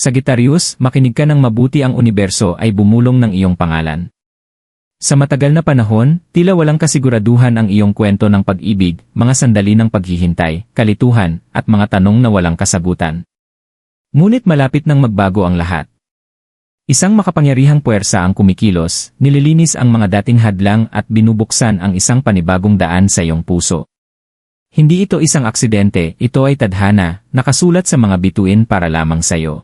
Sagittarius, makinig ka ng mabuti ang universo ay bumulong ng iyong pangalan. Sa matagal na panahon, tila walang kasiguraduhan ang iyong kwento ng pag-ibig, mga sandali ng paghihintay, kalituhan, at mga tanong na walang kasagutan. Ngunit malapit nang magbago ang lahat. Isang makapangyarihang puwersa ang kumikilos, nililinis ang mga dating hadlang at binubuksan ang isang panibagong daan sa iyong puso. Hindi ito isang aksidente, ito ay tadhana, nakasulat sa mga bituin para lamang sa iyo.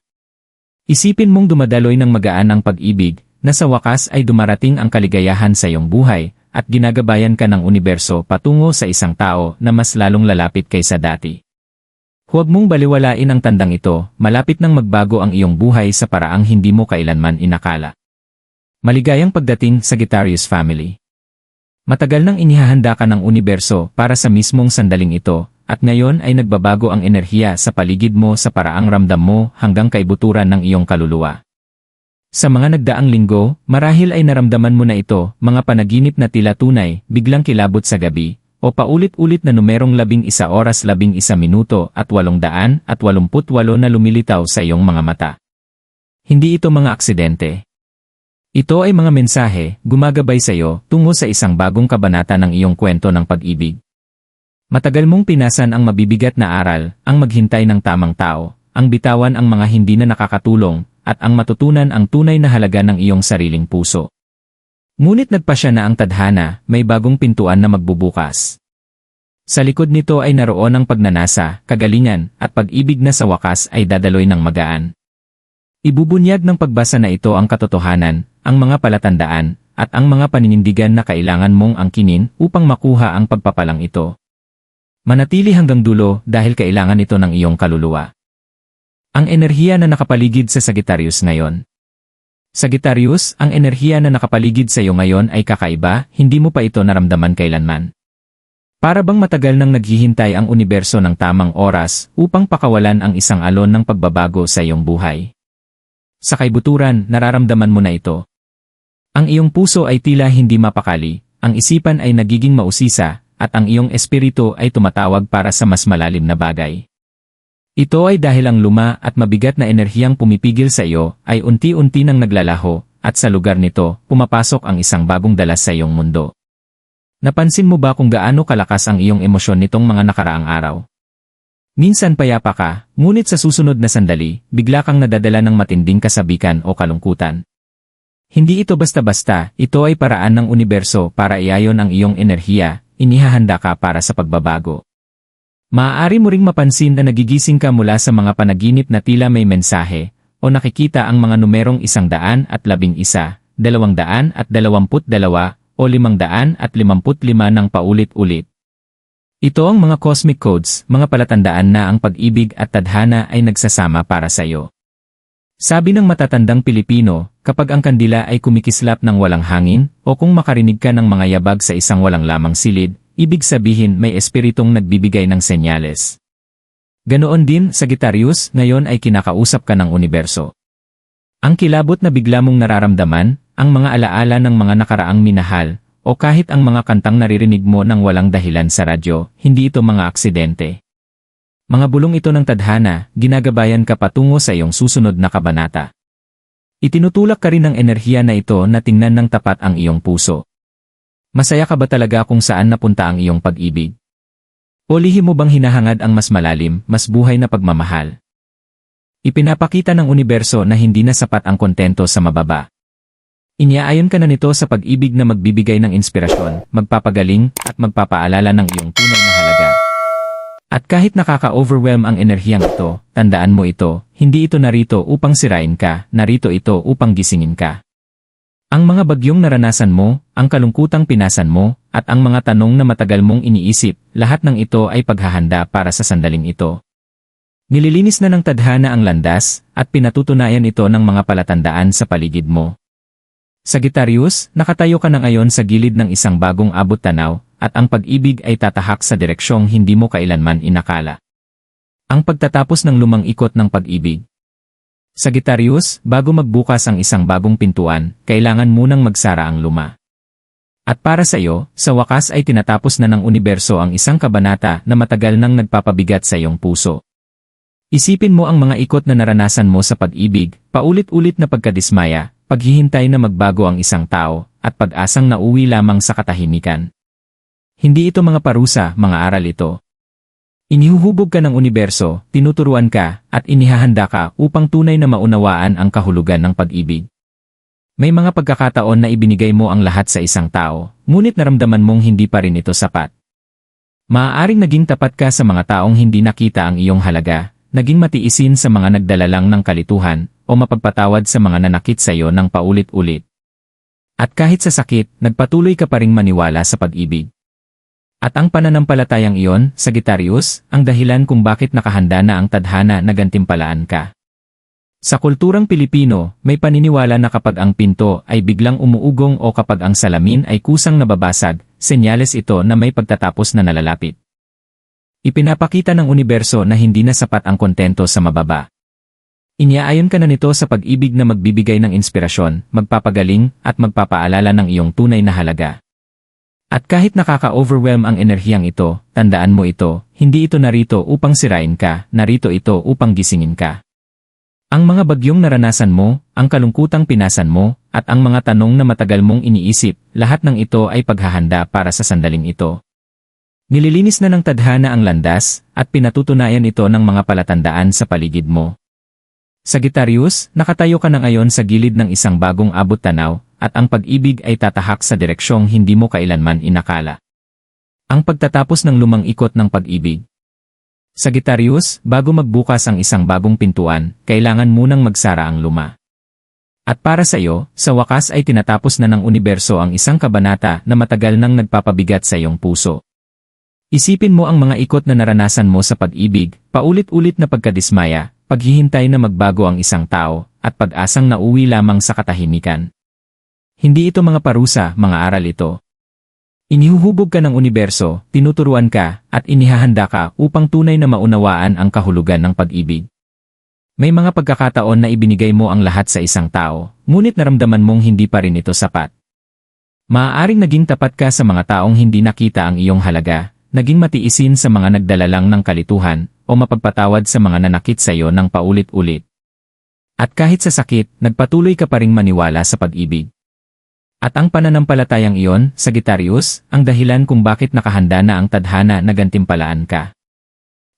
Isipin mong dumadaloy ng magaan ang pag-ibig, na sa wakas ay dumarating ang kaligayahan sa iyong buhay, at ginagabayan ka ng universo patungo sa isang tao na mas lalong lalapit kaysa dati. Huwag mong baliwalain ang tandang ito, malapit nang magbago ang iyong buhay sa paraang hindi mo kailanman inakala. Maligayang pagdating sa Sagittarius Family. Matagal nang inihahanda ka ng universo para sa mismong sandaling ito, at ngayon ay nagbabago ang enerhiya sa paligid mo sa paraang ramdam mo hanggang kaibuturan ng iyong kaluluwa. Sa mga nagdaang linggo, marahil ay naramdaman mo na ito, mga panaginip na tila tunay, biglang kilabot sa gabi, o paulit-ulit na numerong labing isa oras labing isa minuto at walong daan at walumput walo na lumilitaw sa iyong mga mata. Hindi ito mga aksidente. Ito ay mga mensahe, gumagabay sa iyo, tungo sa isang bagong kabanata ng iyong kwento ng pag-ibig. Matagal mong pinasan ang mabibigat na aral, ang maghintay ng tamang tao, ang bitawan ang mga hindi na nakakatulong, at ang matutunan ang tunay na halaga ng iyong sariling puso. Ngunit nagpasya na ang tadhana, may bagong pintuan na magbubukas. Sa likod nito ay naroon ang pagnanasa, kagalingan, at pag-ibig na sa wakas ay dadaloy ng magaan. Ibubunyag ng pagbasa na ito ang katotohanan, ang mga palatandaan, at ang mga paninindigan na kailangan mong angkinin upang makuha ang pagpapalang ito. Manatili hanggang dulo dahil kailangan ito ng iyong kaluluwa. Ang enerhiya na nakapaligid sa Sagittarius ngayon. Sagittarius, ang enerhiya na nakapaligid sa iyo ngayon ay kakaiba, hindi mo pa ito naramdaman kailanman. Para bang matagal nang naghihintay ang universo ng tamang oras upang pakawalan ang isang alon ng pagbabago sa iyong buhay. Sa kaibuturan, nararamdaman mo na ito. Ang iyong puso ay tila hindi mapakali, ang isipan ay nagiging mausisa, at ang iyong espiritu ay tumatawag para sa mas malalim na bagay. Ito ay dahil ang luma at mabigat na enerhiyang pumipigil sa iyo ay unti-unti nang naglalaho, at sa lugar nito, pumapasok ang isang bagong dalas sa iyong mundo. Napansin mo ba kung gaano kalakas ang iyong emosyon nitong mga nakaraang araw? Minsan payapa ka, ngunit sa susunod na sandali, bigla kang nadadala ng matinding kasabikan o kalungkutan. Hindi ito basta-basta, ito ay paraan ng universo para iayon ang iyong enerhiya, inihahanda ka para sa pagbabago. Maaari mo ring mapansin na nagigising ka mula sa mga panaginip na tila may mensahe, o nakikita ang mga numerong isang daan at labing isa, dalawang daan at dalawamput dalawa, o limang daan at limamput lima ng paulit-ulit. Ito ang mga cosmic codes, mga palatandaan na ang pag-ibig at tadhana ay nagsasama para sa iyo. Sabi ng matatandang Pilipino, kapag ang kandila ay kumikislap ng walang hangin, o kung makarinig ka ng mga yabag sa isang walang lamang silid, ibig sabihin may espiritong nagbibigay ng senyales. Ganoon din, Sagittarius, ngayon ay kinakausap ka ng universo. Ang kilabot na bigla mong nararamdaman, ang mga alaala ng mga nakaraang minahal, o kahit ang mga kantang naririnig mo ng walang dahilan sa radyo, hindi ito mga aksidente. Mga bulong ito ng tadhana, ginagabayan ka patungo sa iyong susunod na kabanata. Itinutulak ka rin ng enerhiya na ito na tingnan ng tapat ang iyong puso. Masaya ka ba talaga kung saan napunta ang iyong pag-ibig? O lihim mo bang hinahangad ang mas malalim, mas buhay na pagmamahal? Ipinapakita ng universo na hindi na sapat ang kontento sa mababa. Inyaayon ka na nito sa pag-ibig na magbibigay ng inspirasyon, magpapagaling, at magpapaalala ng iyong tunay na. At kahit nakaka-overwhelm ang enerhiyang ito, tandaan mo ito, hindi ito narito upang sirain ka, narito ito upang gisingin ka. Ang mga bagyong naranasan mo, ang kalungkutang pinasan mo, at ang mga tanong na matagal mong iniisip, lahat ng ito ay paghahanda para sa sandaling ito. Nililinis na ng tadhana ang landas, at pinatutunayan ito ng mga palatandaan sa paligid mo. Sagittarius, nakatayo ka na ngayon sa gilid ng isang bagong abot tanaw, at ang pag-ibig ay tatahak sa direksyong hindi mo kailanman inakala. Ang pagtatapos ng lumang ikot ng pag-ibig, Sagittarius, bago magbukas ang isang bagong pintuan, kailangan munang magsara ang luma. At para sa iyo, sa wakas ay tinatapos na ng universo ang isang kabanata na matagal nang nagpapabigat sa iyong puso. Isipin mo ang mga ikot na naranasan mo sa pag-ibig, paulit-ulit na pagkadismaya, paghihintay na magbago ang isang tao, at pag-asang nauwi lamang sa katahimikan. Hindi ito mga parusa, mga aral ito. Inihuhubog ka ng universo, tinuturuan ka, at inihahanda ka upang tunay na maunawaan ang kahulugan ng pag-ibig. May mga pagkakataon na ibinigay mo ang lahat sa isang tao, ngunit naramdaman mong hindi pa rin ito sapat. Maaaring naging tapat ka sa mga taong hindi nakita ang iyong halaga, naging matiisin sa mga nagdala lang ng kalituhan, o mapagpatawad sa mga nanakit sa iyo ng paulit-ulit. At kahit sa sakit, nagpatuloy ka pa ring maniwala sa pag-ibig. At ang pananampalatayang iyon, Sagittarius, ang dahilan kung bakit nakahanda na ang tadhana na gantimpalaan ka. Sa kulturang Pilipino, may paniniwala na kapag ang pinto ay biglang umuugong o kapag ang salamin ay kusang nababasag, senyales ito na may pagtatapos na nalalapit. Ipinapakita ng universo na hindi na sapat ang kontento sa mababa. Inyaayon ka na nito sa pag-ibig na magbibigay ng inspirasyon, magpapagaling, at magpapaalala ng iyong tunay na halaga. At kahit nakaka-overwhelm ang enerhiyang ito, tandaan mo ito, hindi ito narito upang sirain ka, narito ito upang gisingin ka. Ang mga bagyong naranasan mo, ang kalungkutang pinasan mo, at ang mga tanong na matagal mong iniisip, lahat ng ito ay paghahanda para sa sandaling ito. Nililinis na ng tadhana ang landas, at pinatutunayan ito ng mga palatandaan sa paligid mo. Sagittarius, nakatayo ka na ngayon sa gilid ng isang bagong abot tanaw, at ang pag-ibig ay tatahak sa direksyong hindi mo kailanman inakala. Ang pagtatapos ng lumang ikot ng pag-ibig. Sagittarius, bago magbukas ang isang bagong pintuan, kailangan munang magsara ang luma. At para sa iyo, sa wakas ay tinatapos na ng universo ang isang kabanata na matagal nang nagpapabigat sa iyong puso. Isipin mo ang mga ikot na naranasan mo sa pag-ibig, paulit-ulit na pagkadismaya, paghihintay na magbago ang isang tao, at pag-asang nauwi lamang sa katahimikan. Hindi ito mga parusa, mga aral ito. Inihuhubog ka ng universo, tinuturuan ka, at inihahanda ka upang tunay na maunawaan ang kahulugan ng pag-ibig. May mga pagkakataon na ibinigay mo ang lahat sa isang tao, ngunit naramdaman mong hindi pa rin ito sapat. Maaaring naging tapat ka sa mga taong hindi nakita ang iyong halaga, naging matiisin sa mga nagdala lang ng kalituhan, o mapagpatawad sa mga nanakit sa iyo ng paulit-ulit. At kahit sa sakit, nagpatuloy ka pa ring maniwala sa pag-ibig. At ang pananampalatayang iyon, Sagittarius, ang dahilan kung bakit nakahanda na ang tadhana na gantimpalaan ka.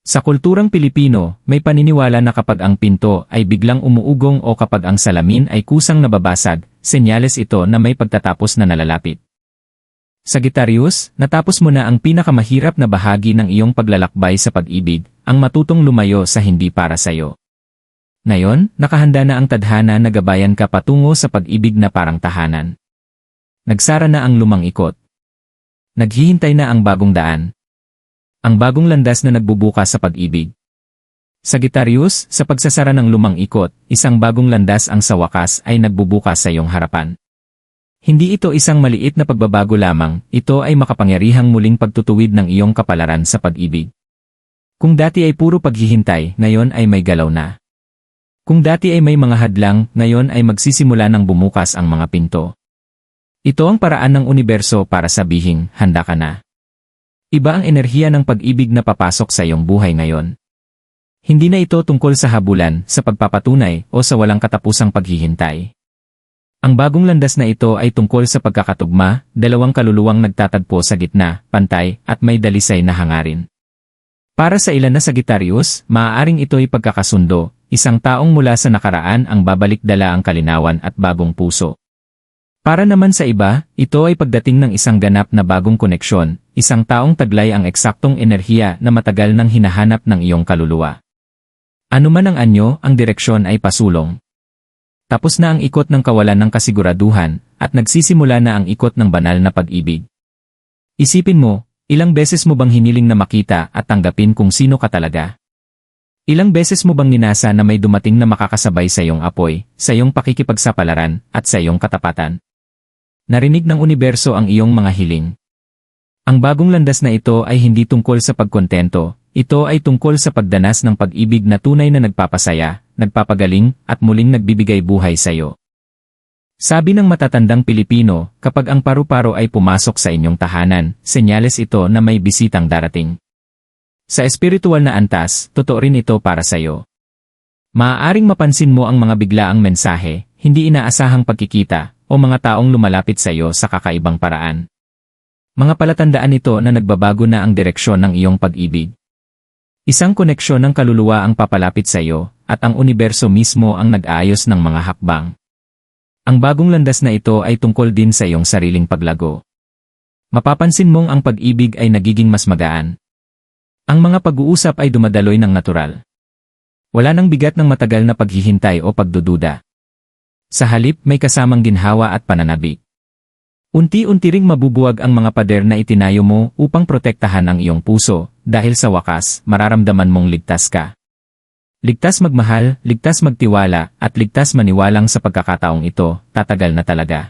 Sa kulturang Pilipino, may paniniwala na kapag ang pinto ay biglang umuugong o kapag ang salamin ay kusang nababasag, senyales ito na may pagtatapos na nalalapit. Sagittarius, natapos mo na ang pinakamahirap na bahagi ng iyong paglalakbay sa pag-ibig, ang matutong lumayo sa hindi para sayo. Ngayon, nakahanda na ang tadhana na gabayan ka patungo sa pag-ibig na parang tahanan. Nagsara na ang lumang ikot. Naghihintay na ang bagong daan. Ang bagong landas na nagbubukas sa pag-ibig. Sagittarius, sa pagsasara ng lumang ikot, isang bagong landas ang sa wakas ay nagbubukas sa iyong harapan. Hindi ito isang maliit na pagbabago lamang, ito ay makapangyarihang muling pagtutuwid ng iyong kapalaran sa pag-ibig. Kung dati ay puro paghihintay, ngayon ay may galaw na. Kung dati ay may mga hadlang, ngayon ay magsisimula ng bumukas ang mga pinto. Ito ang paraan ng universo para sabihing, handa ka na. Iba ang enerhiya ng pag-ibig na papasok sa iyong buhay ngayon. Hindi na ito tungkol sa habulan, sa pagpapatunay, o sa walang katapusang paghihintay. Ang bagong landas na ito ay tungkol sa pagkakatugma, dalawang kaluluwang nagtatagpo sa gitna, pantay, at may dalisay na hangarin. Para sa ilan na Sagittarius, maaaring ito'y pagkakasundo, isang taong mula sa nakaraan ang babalik dala ang kalinawan at bagong puso. Para naman sa iba, ito ay pagdating ng isang ganap na bagong koneksyon, isang taong taglay ang eksaktong enerhiya na matagal nang hinahanap ng iyong kaluluwa. Ano man ang anyo, ang direksyon ay pasulong. Tapos na ang ikot ng kawalan ng kasiguraduhan, at nagsisimula na ang ikot ng banal na pag-ibig. Isipin mo, ilang beses mo bang hiniling na makita at tanggapin kung sino ka talaga? Ilang beses mo bang ninasa na may dumating na makakasabay sa iyong apoy, sa iyong pakikipagsapalaran, at sa iyong katapatan? Narinig ng universo ang iyong mga hiling. Ang bagong landas na ito ay hindi tungkol sa pagkontento, ito ay tungkol sa pagdanas ng pag-ibig na tunay na nagpapasaya, nagpapagaling, at muling nagbibigay buhay sa iyo. Sabi ng matatandang Pilipino, kapag ang paru-paro ay pumasok sa inyong tahanan, senyales ito na may bisitang darating. Sa espiritual na antas, totoo rin ito para sa'yo. Maaaring mapansin mo ang mga biglaang mensahe, hindi inaasahang pagkikita, o mga taong lumalapit sa iyo sa kakaibang paraan. Mga palatandaan ito na nagbabago na ang direksyon ng iyong pag-ibig. Isang koneksyon ng kaluluwa ang papalapit sa iyo, at ang universo mismo ang nag-aayos ng mga hakbang. Ang bagong landas na ito ay tungkol din sa iyong sariling paglago. Mapapansin mong ang pag-ibig ay nagiging mas magaan. Ang mga pag-uusap ay dumadaloy ng natural. Wala nang bigat ng matagal na paghihintay o pagdududa. Sa halip may kasamang ginhawa at pananabik. Unti-unti ring mabubuwag ang mga pader na itinayo mo upang protektahan ang iyong puso, dahil sa wakas, mararamdaman mong ligtas ka. Ligtas magmahal, ligtas magtiwala, at ligtas maniwalang sa pagkakataong ito, tatagal na talaga.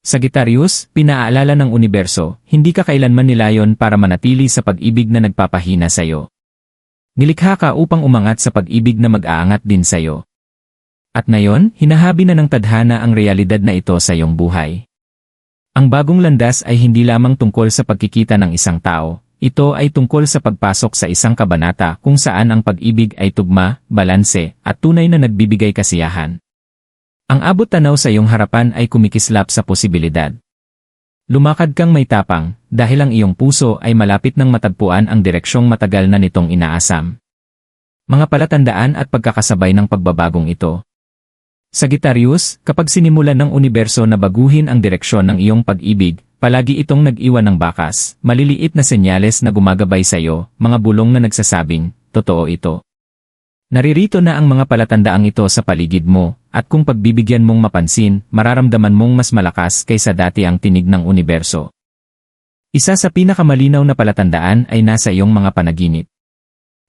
Sagittarius, pinaalala ng universo, hindi ka kailanman nilayon para manatili sa pag-ibig na nagpapahina sa iyo. Nilikha ka upang umangat sa pag-ibig na mag-aangat din sa iyo. At ngayon, hinahabi na ng tadhana ang realidad na ito sa iyong buhay. Ang bagong landas ay hindi lamang tungkol sa pagkikita ng isang tao, ito ay tungkol sa pagpasok sa isang kabanata kung saan ang pag-ibig ay tugma, balanse, at tunay na nagbibigay kasiyahan. Ang abot tanaw sa iyong harapan ay kumikislap sa posibilidad. Lumakad kang may tapang, dahil ang iyong puso ay malapit ng matagpuan ang direksyong matagal na nitong inaasam. Mga palatandaan at pagkakasabay ng pagbabagong ito. Sagittarius, kapag sinimulan ng universo na baguhin ang direksyon ng iyong pag-ibig, palagi itong nag-iwan ng bakas, maliliit na senyales na gumagabay sa iyo, mga bulong na nagsasabing, totoo ito. Naririto na ang mga palatandaang ito sa paligid mo, at kung pagbibigyan mong mapansin, mararamdaman mong mas malakas kaysa dati ang tinig ng universo. Isa sa pinakamalinaw na palatandaan ay nasa iyong mga panaginip.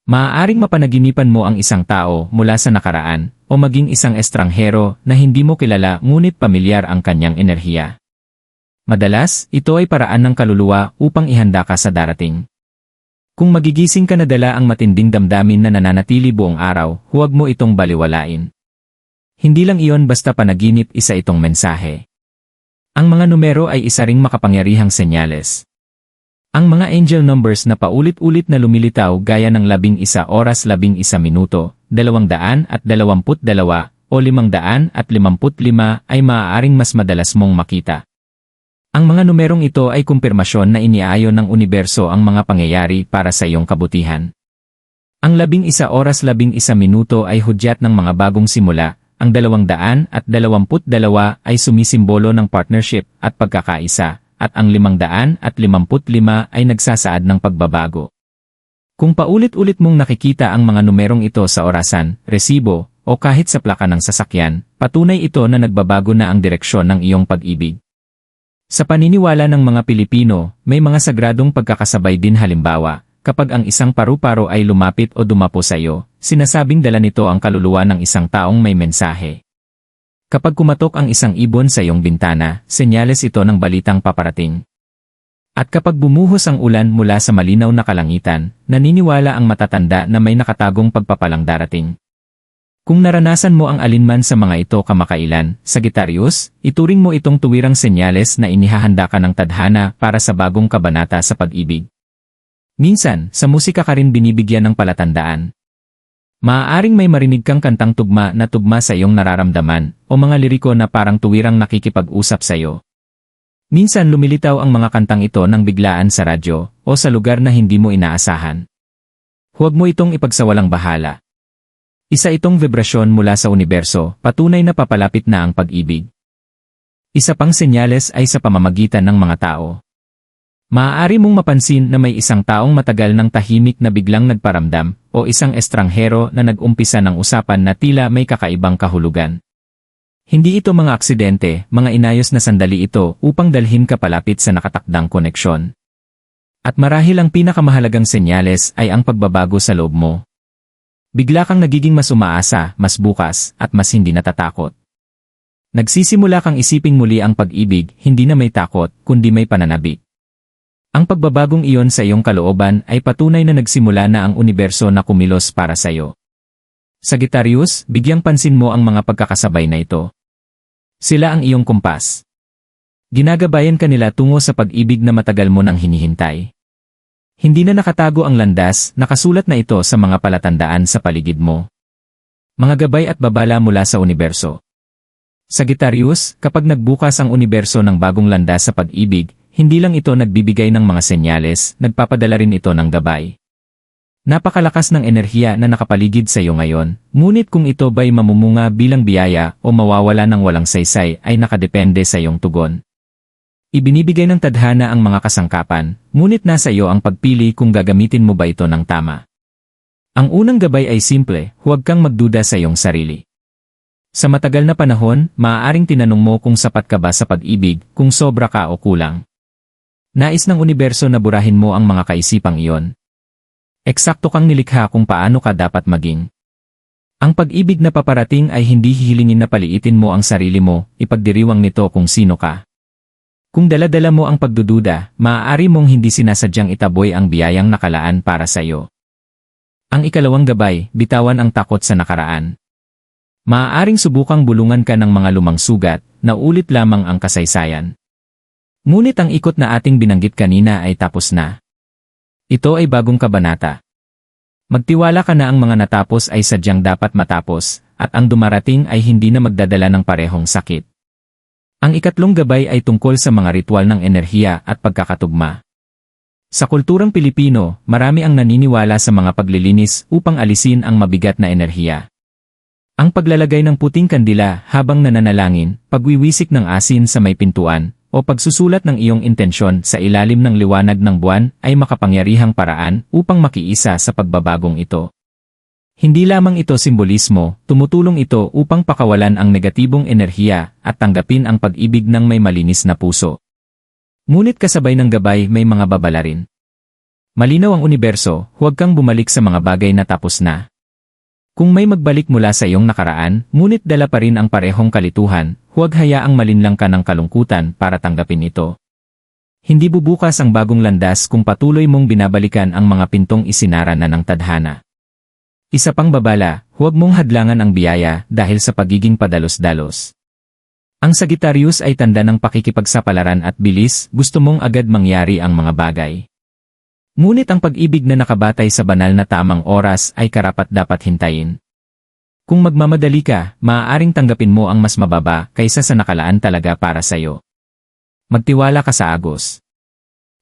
Maaaring mapanaginipan mo ang isang tao mula sa nakaraan, o maging isang estranghero na hindi mo kilala ngunit pamilyar ang kanyang enerhiya. Madalas, ito ay paraan ng kaluluwa upang ihanda ka sa darating. Kung magigising ka na dala ang matinding damdamin na nananatili buong araw, huwag mo itong baliwalain. Hindi lang iyon basta panaginip isa itong mensahe. Ang mga numero ay isa ring makapangyarihang senyales. Ang mga angel numbers na paulit-ulit na lumilitaw gaya ng labing isa oras labing isa minuto, dalawang daan at dalawamput dalawa, o limang daan at limamput lima ay maaaring mas madalas mong makita. Ang mga numerong ito ay kumpirmasyon na iniaayon ng universo ang mga pangyayari para sa iyong kabutihan. Ang labing isa oras labing isa minuto ay hudyat ng mga bagong simula, ang dalawang daan at dalawamput dalawa ay sumisimbolo ng partnership at pagkakaisa, at ang limang daan at limamput lima ay nagsasaad ng pagbabago. Kung paulit-ulit mong nakikita ang mga numerong ito sa orasan, resibo, o kahit sa plaka ng sasakyan, patunay ito na nagbabago na ang direksyon ng iyong pag-ibig. Sa paniniwala ng mga Pilipino, may mga sagradong pagkakasabay din halimbawa, kapag ang isang paru-paro ay lumapit o dumapo sa iyo, sinasabing dala nito ang kaluluwa ng isang taong may mensahe. Kapag kumatok ang isang ibon sa iyong bintana, senyales ito ng balitang paparating. At kapag bumuhos ang ulan mula sa malinaw na kalangitan, naniniwala ang matatanda na may nakatagong pagpapalang darating. Kung naranasan mo ang alinman sa mga ito kamakailan, Sagittarius, ituring mo itong tuwirang senyales na inihahanda ka ng tadhana para sa bagong kabanata sa pag-ibig. Minsan, sa musika ka rin binibigyan ng palatandaan, Maaaring may marinig kang kantang tugma na tugma sa iyong nararamdaman, o mga liriko na parang tuwirang nakikipag-usap sa iyo. Minsan lumilitaw ang mga kantang ito ng biglaan sa radyo, o sa lugar na hindi mo inaasahan. Huwag mo itong ipagsawalang bahala. Isa itong vibrasyon mula sa universo, patunay na papalapit na ang pag-ibig. Isa pang senyales ay sa pamamagitan ng mga tao. Maaari mong mapansin na may isang taong matagal ng tahimik na biglang nagparamdam, o isang estranghero na nag-umpisa ng usapan na tila may kakaibang kahulugan. Hindi ito mga aksidente, mga inayos na sandali ito upang dalhin ka palapit sa nakatakdang koneksyon. At marahil ang pinakamahalagang senyales ay ang pagbabago sa loob mo. Bigla kang nagiging mas umaasa, mas bukas, at mas hindi natatakot. Nagsisimula kang isiping muli ang pag-ibig, hindi na may takot, kundi may pananabik. Ang pagbabagong iyon sa iyong kalooban ay patunay na nagsimula na ang universo na kumilos para sa iyo. Sagittarius, bigyang pansin mo ang mga pagkakasabay na ito. Sila ang iyong kumpas. Ginagabayan ka nila tungo sa pag-ibig na matagal mo nang hinihintay. Hindi na nakatago ang landas, nakasulat na ito sa mga palatandaan sa paligid mo. Mga gabay at babala mula sa universo. Sagittarius, kapag nagbukas ang universo ng bagong landas sa pag-ibig, hindi lang ito nagbibigay ng mga senyales, nagpapadala rin ito ng gabay. Napakalakas ng enerhiya na nakapaligid sa iyo ngayon, ngunit kung ito ba'y mamumunga bilang biyaya o mawawala ng walang saysay ay nakadepende sa iyong tugon. Ibinibigay ng tadhana ang mga kasangkapan, ngunit nasa iyo ang pagpili kung gagamitin mo ba ito ng tama. Ang unang gabay ay simple, huwag kang magduda sa iyong sarili. Sa matagal na panahon, maaaring tinanong mo kung sapat ka ba sa pag-ibig, kung sobra ka o kulang. Nais ng universo na burahin mo ang mga kaisipang iyon. Eksakto kang nilikha kung paano ka dapat maging. Ang pag-ibig na paparating ay hindi hihilingin na paliitin mo ang sarili mo, ipagdiriwang nito kung sino ka. Kung daladala mo ang pagdududa, maaari mong hindi sinasadyang itaboy ang biyayang nakalaan para sa iyo. Ang ikalawang gabay, bitawan ang takot sa nakaraan. Maaaring subukang bulungan ka ng mga lumang sugat, na ulit lamang ang kasaysayan. Ngunit ang ikot na ating binanggit kanina ay tapos na. Ito ay bagong kabanata. Magtiwala ka na ang mga natapos ay sadyang dapat matapos, at ang dumarating ay hindi na magdadala ng parehong sakit. Ang ikatlong gabay ay tungkol sa mga ritual ng enerhiya at pagkakatugma. Sa kulturang Pilipino, marami ang naniniwala sa mga paglilinis upang alisin ang mabigat na enerhiya. Ang paglalagay ng puting kandila habang nananalangin, pagwiwisik ng asin sa may pintuan, o pagsusulat ng iyong intensyon sa ilalim ng liwanag ng buwan ay makapangyarihang paraan upang makiisa sa pagbabagong ito. Hindi lamang ito simbolismo, tumutulong ito upang pakawalan ang negatibong enerhiya at tanggapin ang pag-ibig ng may malinis na puso. Ngunit kasabay ng gabay may mga babala rin. Malinaw ang universo, huwag kang bumalik sa mga bagay na tapos na. Kung may magbalik mula sa iyong nakaraan, ngunit dala pa rin ang parehong kalituhan, huwag hayaang malinlang ka ng kalungkutan para tanggapin ito. Hindi bubukas ang bagong landas kung patuloy mong binabalikan ang mga pintong isinara na ng tadhana. Isa pang babala, huwag mong hadlangan ang biyaya dahil sa pagiging padalos-dalos. Ang Sagittarius ay tanda ng pakikipagsapalaran at bilis, gusto mong agad mangyari ang mga bagay. Ngunit ang pag-ibig na nakabatay sa banal na tamang oras ay karapat-dapat hintayin. Kung magmamadali ka, maaaring tanggapin mo ang mas mababa kaysa sa nakalaan talaga para sa iyo. Magtiwala ka sa agos.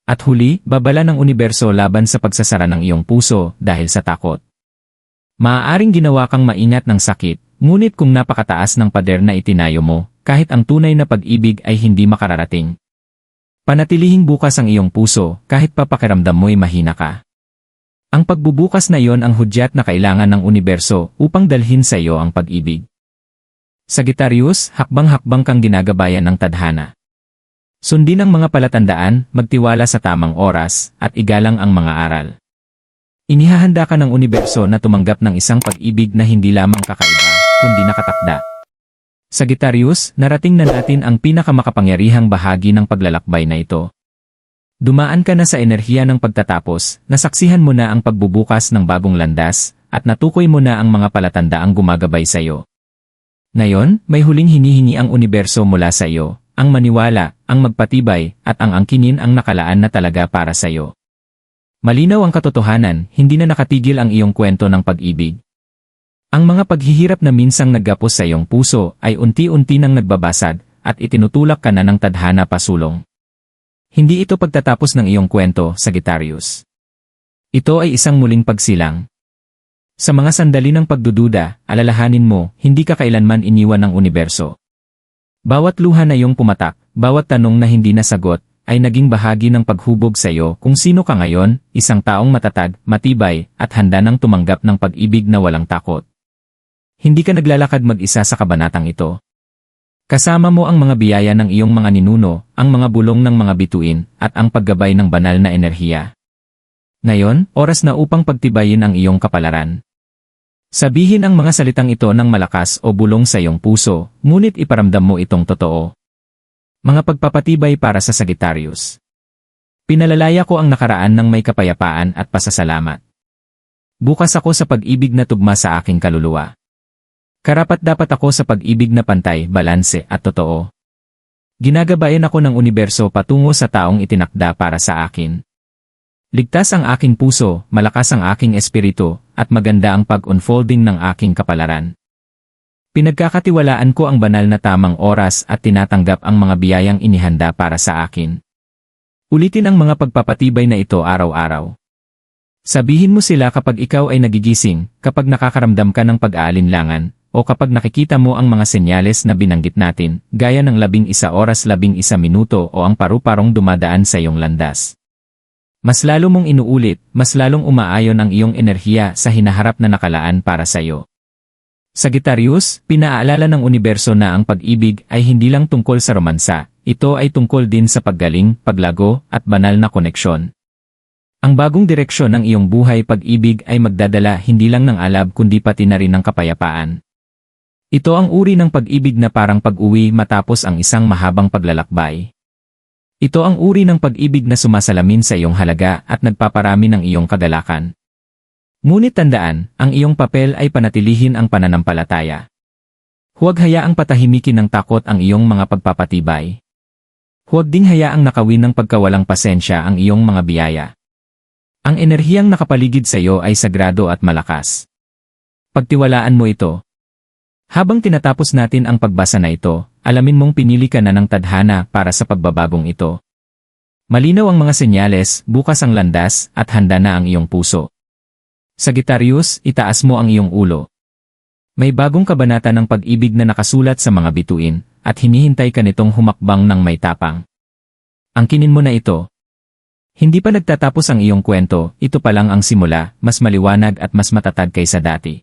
At huli, babala ng universo laban sa pagsasara ng iyong puso dahil sa takot. Maaaring ginawa kang maingat ng sakit, ngunit kung napakataas ng pader na itinayo mo, kahit ang tunay na pag-ibig ay hindi makararating, Panatilihing bukas ang iyong puso kahit papakiramdam mo'y mahina ka. Ang pagbubukas na iyon ang hudyat na kailangan ng universo upang dalhin sa iyo ang pag-ibig. Sagittarius, hakbang-hakbang kang ginagabayan ng tadhana. Sundin ang mga palatandaan, magtiwala sa tamang oras, at igalang ang mga aral. Inihahanda ka ng universo na tumanggap ng isang pag-ibig na hindi lamang kakaiba, kundi nakatakda. Sagittarius, narating na natin ang pinakamakapangyarihang bahagi ng paglalakbay na ito. Dumaan ka na sa enerhiya ng pagtatapos, nasaksihan mo na ang pagbubukas ng bagong landas, at natukoy mo na ang mga palatandaang gumagabay sa iyo. Ngayon, may huling hinihingi ang universo mula sa iyo, ang maniwala, ang magpatibay, at ang angkinin ang nakalaan na talaga para sa iyo. Malinaw ang katotohanan, hindi na nakatigil ang iyong kwento ng pag-ibig, ang mga paghihirap na minsang naggapos sa iyong puso ay unti-unti nang nagbabasag at itinutulak ka na ng tadhana pasulong. Hindi ito pagtatapos ng iyong kwento, Sagittarius. Ito ay isang muling pagsilang. Sa mga sandali ng pagdududa, alalahanin mo, hindi ka kailanman iniwan ng universo. Bawat luha na iyong pumatak, bawat tanong na hindi nasagot, ay naging bahagi ng paghubog sa iyo kung sino ka ngayon, isang taong matatag, matibay, at handa nang tumanggap ng pag-ibig na walang takot. Hindi ka naglalakad mag-isa sa kabanatang ito. Kasama mo ang mga biyaya ng iyong mga ninuno, ang mga bulong ng mga bituin, at ang paggabay ng banal na enerhiya. Ngayon, oras na upang pagtibayin ang iyong kapalaran. Sabihin ang mga salitang ito ng malakas o bulong sa iyong puso, ngunit iparamdam mo itong totoo. Mga pagpapatibay para sa Sagittarius. Pinalalaya ko ang nakaraan ng may kapayapaan at pasasalamat. Bukas ako sa pag-ibig na tugma sa aking kaluluwa. Karapat dapat ako sa pag-ibig na pantay, balanse at totoo. Ginagabayan ako ng universo patungo sa taong itinakda para sa akin. Ligtas ang aking puso, malakas ang aking espiritu, at maganda ang pag-unfolding ng aking kapalaran. Pinagkakatiwalaan ko ang banal na tamang oras at tinatanggap ang mga biyayang inihanda para sa akin. Ulitin ang mga pagpapatibay na ito araw-araw. Sabihin mo sila kapag ikaw ay nagigising, kapag nakakaramdam ka ng pag-aalinlangan, o kapag nakikita mo ang mga senyales na binanggit natin, gaya ng labing isa oras labing isa minuto o ang paru-parong dumadaan sa iyong landas. Mas lalo mong inuulit, mas lalong umaayon ang iyong enerhiya sa hinaharap na nakalaan para sa iyo. Sagittarius, pinaalala ng universo na ang pag-ibig ay hindi lang tungkol sa romansa, ito ay tungkol din sa paggaling, paglago, at banal na koneksyon. Ang bagong direksyon ng iyong buhay pag-ibig ay magdadala hindi lang ng alab kundi pati na rin ng kapayapaan. Ito ang uri ng pag-ibig na parang pag-uwi matapos ang isang mahabang paglalakbay. Ito ang uri ng pag-ibig na sumasalamin sa iyong halaga at nagpaparami ng iyong kagalakan. Ngunit tandaan, ang iyong papel ay panatilihin ang pananampalataya. Huwag hayaang patahimikin ng takot ang iyong mga pagpapatibay. Huwag ding hayaang nakawin ng pagkawalang pasensya ang iyong mga biyaya. Ang enerhiyang nakapaligid sa iyo ay sagrado at malakas. Pagtiwalaan mo ito. Habang tinatapos natin ang pagbasa na ito, alamin mong pinili ka na ng tadhana para sa pagbabagong ito. Malinaw ang mga senyales, bukas ang landas, at handa na ang iyong puso. Sagittarius, itaas mo ang iyong ulo. May bagong kabanata ng pag-ibig na nakasulat sa mga bituin, at hinihintay ka nitong humakbang ng may tapang. Angkinin mo na ito. Hindi pa nagtatapos ang iyong kwento, ito pa lang ang simula, mas maliwanag at mas matatag kaysa dati.